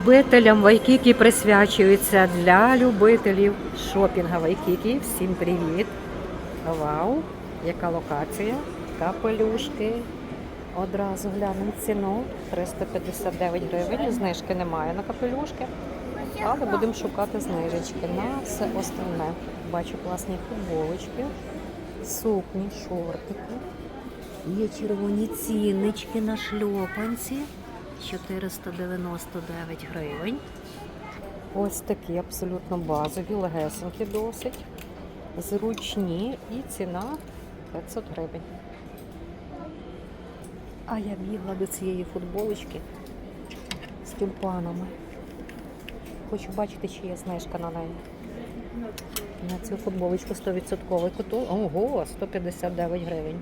Любителям Вайкікі присвячується для любителів шопінга Вайкікі. Всім привіт! Вау! Яка локація? Капелюшки. Одразу глянемо ціну 359 гривень. Знижки немає на капелюшки, але будемо шукати знижечки на все остальне. Бачу класні футболочки, сукні, шортики. Є червоні ціннички на шльопанці. 499 гривень. Ось такі абсолютно базові, легесенькі досить. Зручні і ціна 500 гривень. А я бігла до цієї футболочки з тюльпанами. Хочу бачити, чи є знижка на неї. На цю футболочку 100% куту. Ого, 159 гривень.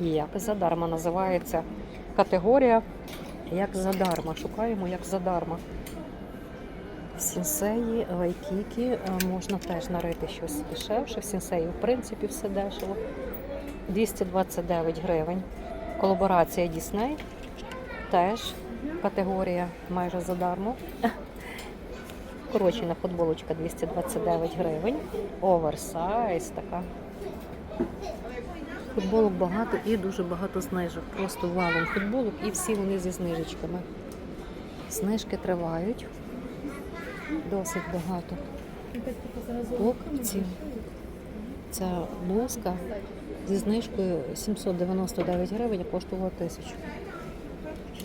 Як задарма називається категорія як задарма. Шукаємо як задарма. Сінсеї, вайкікі е, можна теж нарити щось дешевше. В сінсеї, в принципі, все дешево. 229 гривень. Колаборація Дісней. Теж категорія майже задармо. Коротше, на футболочка 229 гривень. Оверсайз така. Футболок багато і дуже багато знижок. Просто валом футболок і всі вони зі знижечками. Знижки тривають. Досить багато. Покупців. Ця блузка зі знижкою 799 гривень коштувала тисячу.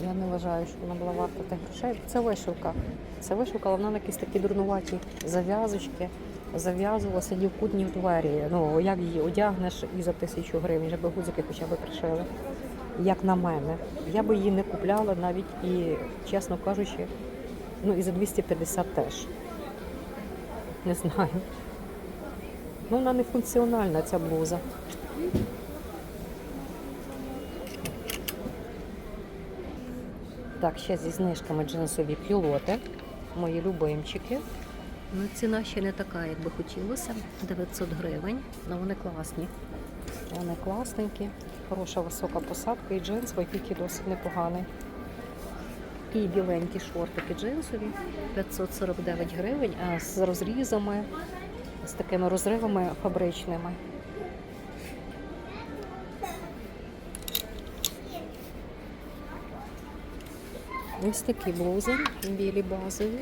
Я не вважаю, що вона була варта тих грошей. Це вишивка. Це вишивка, але вона на якісь такі дурнуваті зав'язочки зав'язувалася дівкутні в двері. Ну, як її одягнеш і за тисячу гривень, щоб гузики хоча б пришили. Як на мене. Я би її не купляла навіть і, чесно кажучи, ну і за 250 теж. Не знаю. Ну, вона не функціональна, ця блуза. Так, ще зі знижками джинсові пілоти. Мої любимчики. Ну, ціна ще не така, як би хотілося. 900 гривень. Ну вони класні. Вони класненькі, хороша висока посадка і джинс, тільки досить непоганий. І біленькі шортики джинсові 549 гривень, а з розрізами, з такими розривами фабричними. Ось такі блузи, білі базові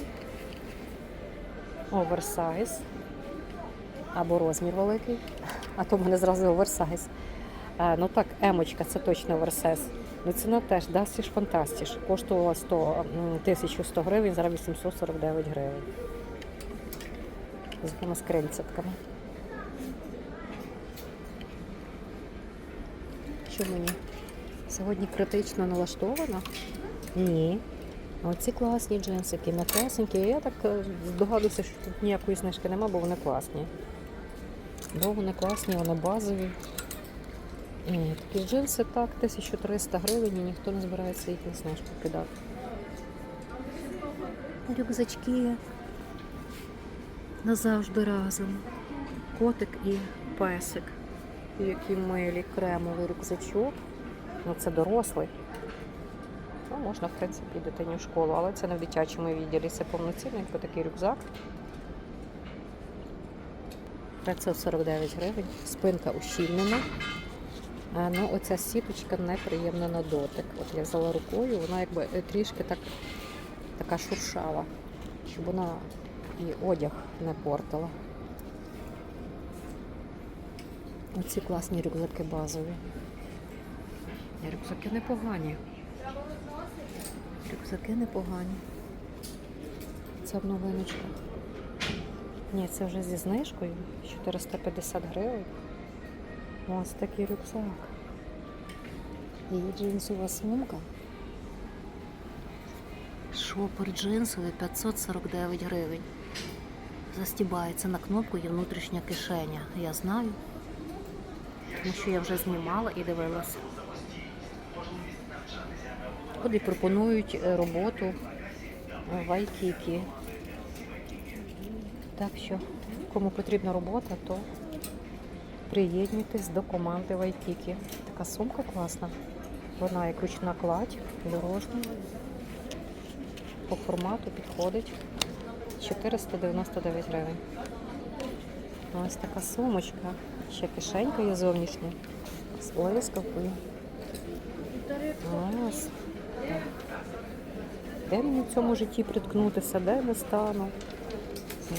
оверсайз або розмір великий, а то в мене зразу оверсайз. А, ну так, емочка, це точно оверсайз. Ну ціна теж Дастіш Фантастіш. Коштувала 100, 1100 гривень, зараз 849 гривень. З такими скринцятками. Що мені? Сьогодні критично налаштована? Ні. Оці класні джинсики, м'якесенькі. Я так е, здогадуюся, що тут ніякої знижки нема, бо вони класні. Бо вони класні, вони базові. І такі джинси так, 1300 гривень і ніхто не збирається їх на знижку кидати. Рюкзачки назавжди разом. Котик і песик. Які милі кремовий рюкзачок. Ну це дорослий. Можна, в принципі, дитині в школу, але це не в дитячому відділі. Це повноцінний такий рюкзак. 549 гривень, спинка ущільнена. Ну, оця сіточка неприємна на дотик. От я взяла рукою, вона якби е, трішки так, така шуршава, щоб вона і одяг не портила. Оці класні рюкзаки базові. Рюкзаки непогані. Рюкзаки непогані. Це в новиночках. Ні, це вже зі знижкою. 450 гривень. Ось такий рюкзак. І джинсова сумка. Шопер джинсовий 549 гривень. Застібається на кнопку є внутрішня кишеня. Я знаю. Тому що я вже знімала і дивилася. І пропонують е, роботу в Айкікі. Так що, кому потрібна робота, то приєднуйтесь до команди Вайкікі. Така сумка класна. Вона як ручна кладь, дорожня. по формату підходить 499 гривень. Ось така сумочка. Ще кишенька є зовнішня. З. Ось. Де мені в цьому житті приткнутися, де не стану?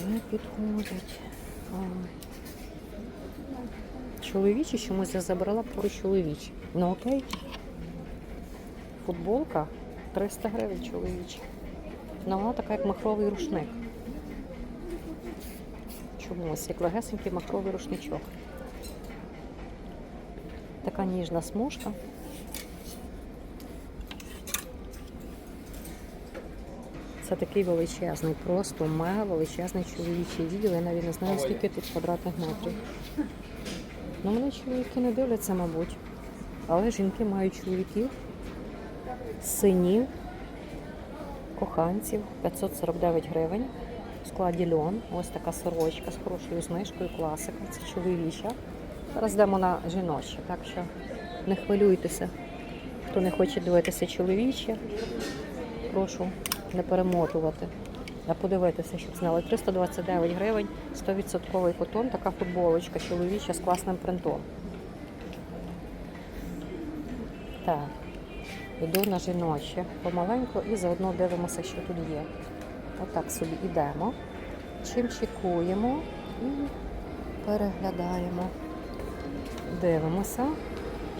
Не підходить. Чоловічі чомусь я забрала поруч чоловічі. Ну окей. Футболка 300 гривень чоловічі. Ну вона така, як махровий рушник. Чомусь, як легесенький махровий рушничок. Така ніжна смужка. Це такий величезний, просто мега величезний чоловічий відділ. Я навіть не знаю, скільки тут квадратних метрів. Ну, мене чоловіки не дивляться, мабуть. Але жінки мають чоловіків, синів, коханців 549 гривень. В складі льон. Ось така сорочка з хорошою знижкою, класика. Це чоловіча. Зараз йдемо на жіноче, так що не хвилюйтеся. Хто не хоче дивитися чоловіче, прошу не перемотувати. А подивитися, щоб знали. 329 гривень, 100% котон, така футболочка чоловіча з класним принтом. Так, йду на жіноче помаленьку і заодно дивимося, що тут є. Отак собі йдемо, чим чекуємо і переглядаємо. Дивимося,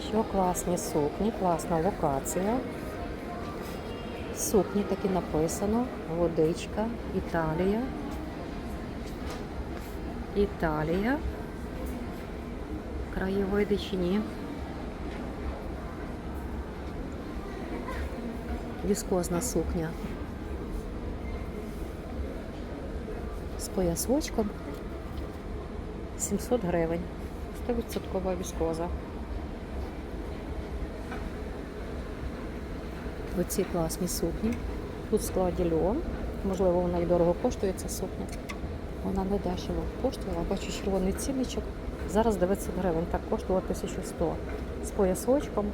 що класні сукні, класна локація. Сукні таки написано. Водичка, Італія. Італія. Краєвиди чи ні? Віскозна сукня. З поясочком 700 гривень. 100% віскоза. Оці класні сукні. Тут в складі льон. Можливо, вона і дорого коштує ця сукня. Вона не дешево коштувала. Бачу червоний цінничок. Зараз 900 гривень. Так коштувала 1100 з поясочком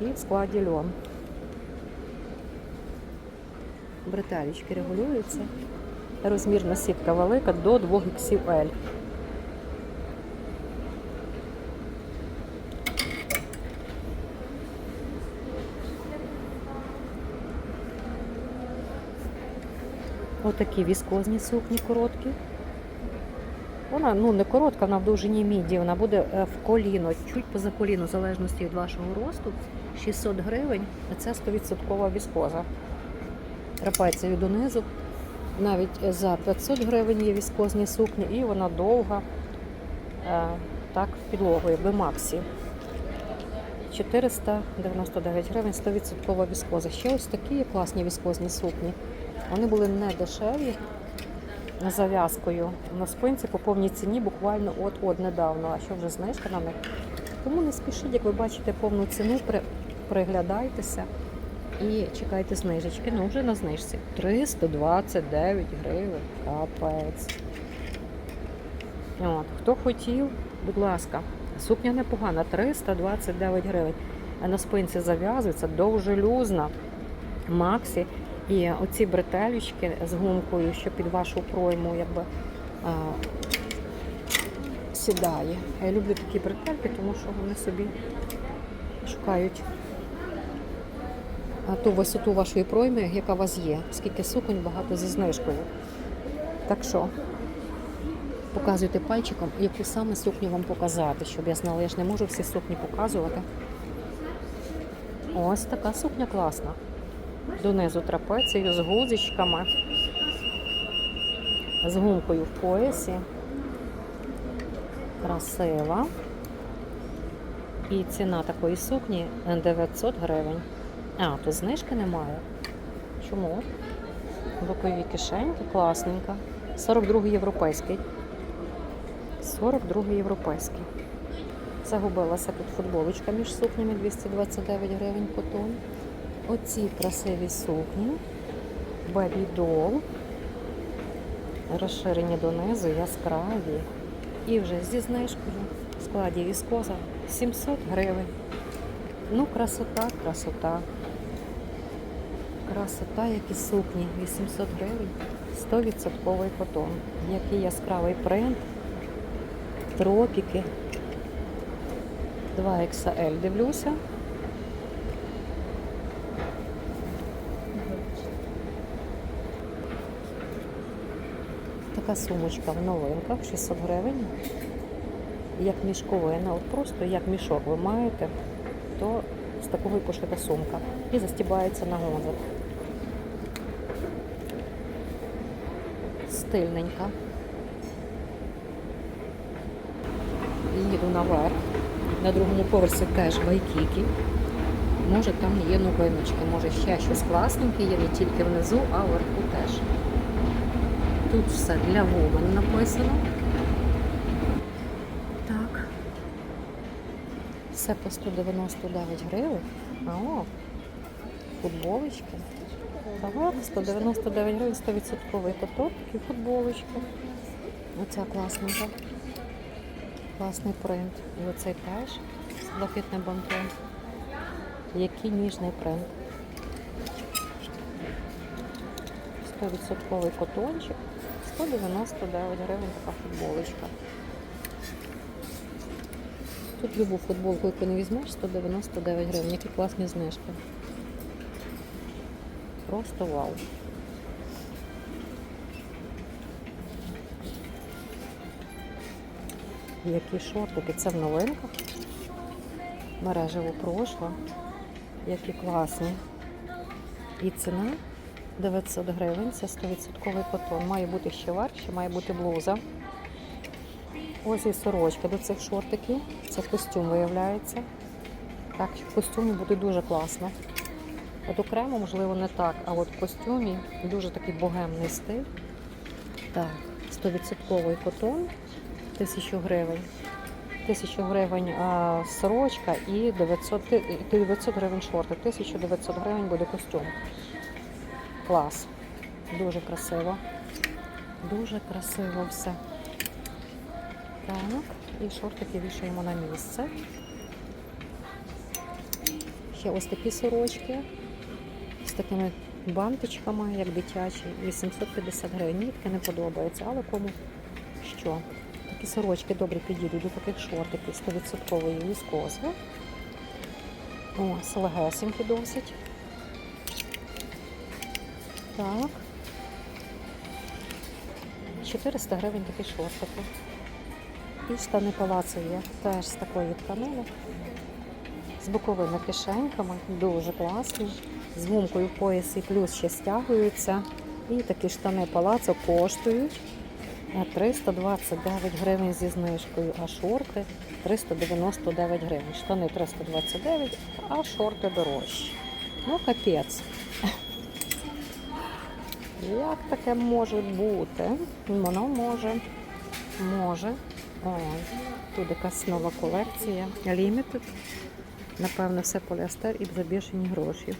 і в складі льон. Бретелечки регулюються. Розмірна сітка велика до 2 XL. Отакі віскозні сукні короткі. Вона ну не коротка, вона в довжині міді, вона буде е, в коліно, чуть поза коліно, в залежності від вашого росту. 600 гривень, а це 100% віскоза. Рапається донизу. Навіть е, за 500 гривень є віскозні сукні, і вона довга, е, так, підлогою, в Максі. 499 гривень, 100% віскоза. Ще ось такі класні віскозні сукні. Вони були не дешеві зав'язкою на спинці по повній ціні буквально от-от недавно. А що вже знижка на них? Тому не спішіть, як ви бачите повну ціну, при, приглядайтеся і чекайте знижечки. Ну, вже на знижці. 329 гривень. Капець. От, хто хотів, будь ласка, сукня непогана, 329 гривень. А на спинці зав'язується довжелюзна. Максі. І оці бретелючки з гумкою, що під вашу пройму якби сідає. Я люблю такі бретельки, тому що вони собі шукають ту висоту вашої пройми, яка у вас є. Скільки суконь багато зі знижкою. Так що показуйте пальчиком, яку саме сукню вам показати, щоб я знала. Я ж не можу всі сукні показувати. Ось така сукня класна донизу трапецію з гузичками, з гумкою в поясі. Красива. І ціна такої сукні 900 гривень. А, тут знижки немає. Чому? Бокові кишеньки, класненька. 42 європейський. 42 європейський. Загубилася тут футболочка між сукнями 229 гривень котон. Оці красиві сукні, бебі дол, розширені донизу, яскраві. І вже зі знижкою в складі віскоза 700 гривень. Ну, красота, красота. Красота, які сукні. 800 гривень. 100% котон. Який яскравий принт. Тропіки. 2XL дивлюся. Така сумочка в новинках 600 гривень. Як мішковина, от просто як мішок ви маєте, то з такого і пошита сумка. І застібається на гонзах. Стильненька. Їду наверх. На другому поверсі теж вайкікі. Може там є новиночки, може ще щось класненьке є не тільки внизу, а вверху теж. Тут все для Woman написано. Так. Все по 199 гривень. О, футболочки. Ага, 199 гривень, 100% коток і футболочки. Оця класненька. Класний принт. І оцей теж з блакитним. Який ніжний принт. 100% котончик. 199 гривень така футболочка. Тут любу футболку, яку не візьмеш, 199 гривень. Які класні знижки. Просто вау. Які шортики, це в новинках. Мережево прошло. Які класні. І ціна 900 гривень, це 100% котон. Має бути ще верх, ще має бути блуза. Ось і сорочка до цих шортиків. Це костюм виявляється. Так, в костюмі буде дуже класно. От окремо, можливо, не так, а от в костюмі дуже такий богемний стиль. Так, 100% котон, 1000 гривень. 1000 гривень а, сорочка і 900, 900 гривень шорти. 1900 гривень буде костюм. Клас. Дуже красиво. Дуже красиво все. Так, і шортики вішаємо на місце. Ще ось такі сорочки з такими бантичками, як дитячі, 850 гривень. Мені таке не подобається, але кому що. Такі сорочки добре підійдуть до таких шортиків 100% віскози. Ось, легесенькі досить. Так. 400 гривень такі шортики. І штани палацу є теж з такої тканини. З боковими кишеньками, дуже класні. З гумкою в поясі плюс ще стягуються. І такі штани палацу коштують е, 329 гривень зі знижкою, а шорти 399 гривень. Штани 329, а шорти дорожчі. Ну, капець. Як таке може бути? Воно може. Може. Ой, тут якась нова колекція. Limited. Напевно, все поліастер і за бішені гроші.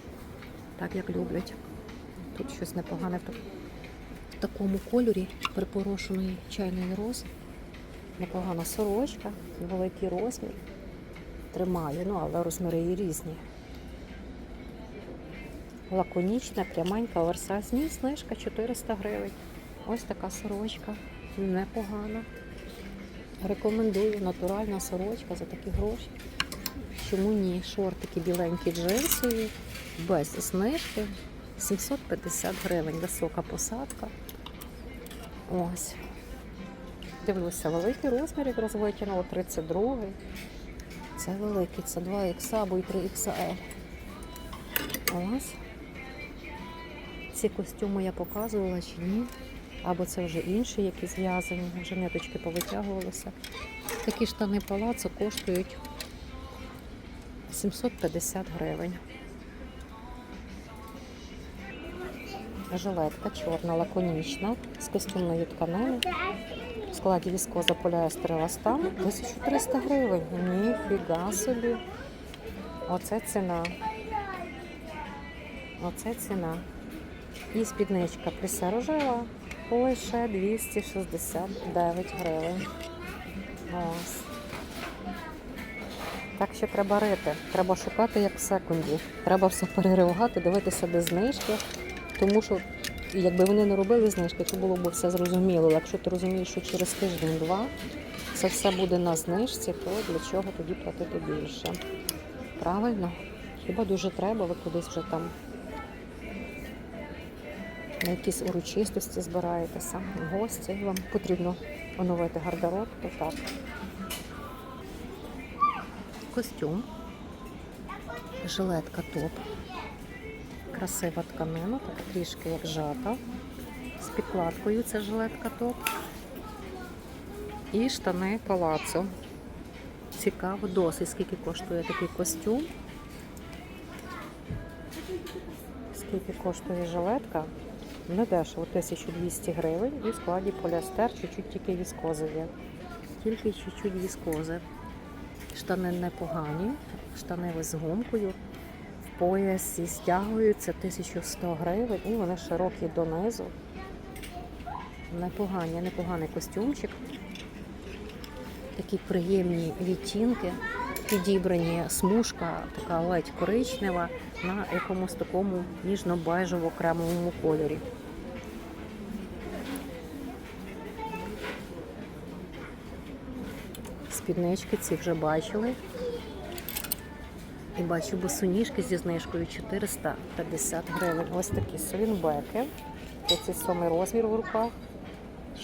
Так як люблять. Тут щось непогане в, такому кольорі припорошеної чайної рози. Непогана сорочка, великий розмір. Тримає, ну але розміри її різні. Лаконічна, пряменька, оверсайз. Ні, знижка 400 гривень. Ось така сорочка. Непогана. Рекомендую натуральна сорочка за такі гроші. Чому ні? Шортики біленькі джинсові, без знижки. 750 гривень. Висока посадка. Ось. Дивлюся, великий розмір якраз витягнуло 32. Це великий, це 2 х або і 3 XL. Ось. Ці костюми я показувала чи ні. Або це вже інші, які зв'язані, вже ниточки повитягувалися. Такі штани палацу коштують 750 гривень. Жилетка чорна, лаконічна, з костюмної тканини. В складі віскоза поліестер еластан 1300 гривень. Ніфіга собі. Оце ціна. Оце ціна. І спідничка плісе рожева лише 269 гривень. Ось. Так що треба рити. Треба шукати як в секунді. Треба все переривати, дивитися, де знижки. Тому що якби вони не робили знижки, то було б все зрозуміло. Якщо ти розумієш, що через тиждень-два це все буде на знижці, то для чого тоді платити більше? Правильно? Хіба дуже треба, ви кудись вже там на якісь урочистості збираєтеся, гості, вам потрібно оновити гардероб, то так. Костюм, жилетка топ, красива тканина, така трішки як жата. З підкладкою це жилетка топ. І штани палацо. Цікаво досить, скільки коштує такий костюм. Скільки коштує жилетка? Не дешево, 1200 гривень і в складі поліестер, чуть-чуть тільки віскози є. Тільки чуть-чуть віскози. Штани непогані, штани з гумкою. В поясі стягуються 1100 гривень і вони широкі донизу. Непогані, непоганий костюмчик. Такі приємні відтінки, підібрані смужка, така ледь коричнева на якомусь такому ніжно-бежево-кремовому кольорі. Спіднички ці вже бачили. І бачу босоніжки зі знижкою 450 гривень. Ось такі свінбеки. 37 розмір в руках.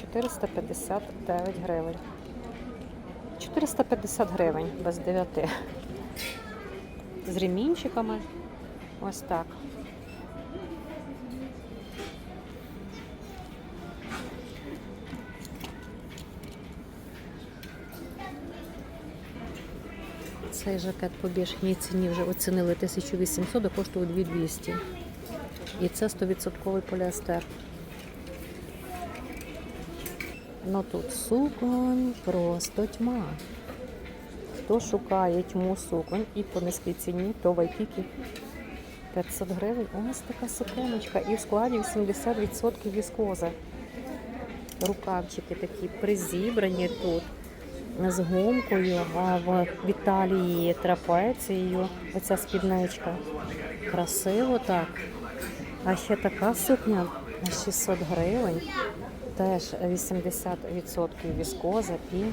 459 гривень. 450 гривень без 9. З ремінчиками. Ось так. Цей жакет по бішній ціні вже оцінили 1800, а коштував 2200. І це 100% поліестер. Ну тут суконь просто тьма. Хто шукає тьму суконь і по низькій ціні, то вайкіки 500 гривень. Ось така суконочка. І в складі 80% віскози. Рукавчики такі призібрані тут з гумкою, а в Італії трапецією. Оця спідничка. Красиво так. А ще така сукня на 600 гривень. Теж 80% віскоза і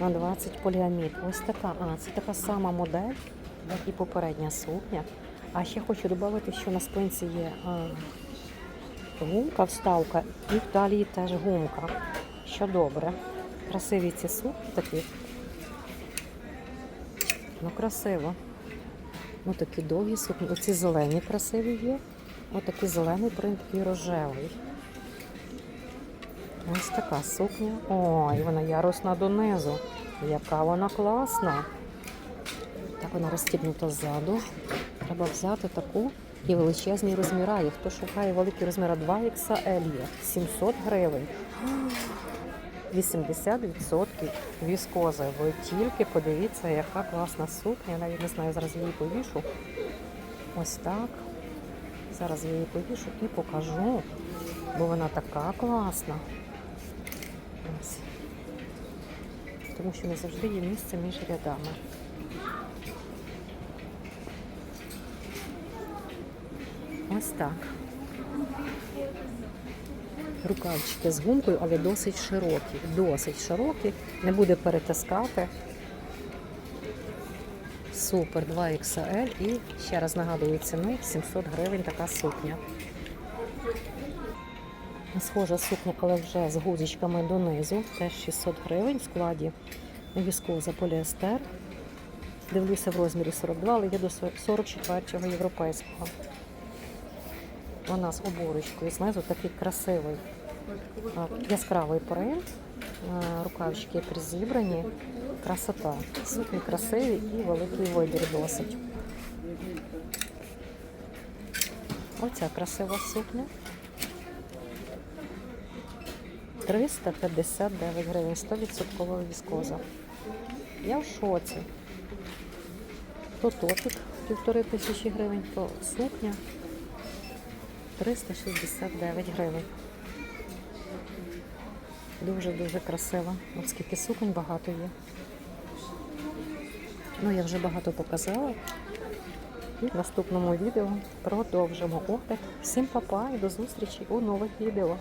на 20 поліамід. Ось така. А, це така сама модель, як і попередня сукня. А ще хочу додати, що на спинці є а, гумка, вставка, і в талії теж гумка. Що добре. Красиві ці сукні такі. Ну, красиво. Ну такі довгі сукні. Оці зелені красиві є. Ось такий зелений принт і рожевий. Ось така сукня. Ой, вона ярусна донизу. Яка вона класна. Так вона розстібнута ззаду. Треба взяти таку і величезні розміри. І Хто шукає великі розміри 2XL є 700 гривень. 80% віскози. Ви тільки подивіться, яка класна сукня. Я навіть не знаю, зараз її повішу. Ось так. Зараз я її повішу і покажу, бо вона така класна. Ось. Тому що не завжди є місце між рядами. Ось так. Рукавчики з гумкою, але досить широкі. Досить широкі, не буде перетискати. Супер 2XL і ще раз нагадую ціну 700 гривень така сукня. Схожа сукня, але вже з гудзичками донизу, теж 600 гривень в складі віскоза поліестер. Дивлюся в розмірі 42, але є до 44-го європейського. Вона з оборочкою, знизу такий красивий яскравий принт. А, Рукавчики призібрані. Красота. Сукні красиві і великий вибір досить. Оця красива сукня. 359 гривень, 100% віскоза. Я в шоці. То топік півтори тисячі гривень, то сукня 369 гривень. Дуже-дуже красиво. Оскільки скільки суконь багато є. Ну, я вже багато показала. І в наступному відео продовжимо огляд. Всім па-па і до зустрічі у нових відео.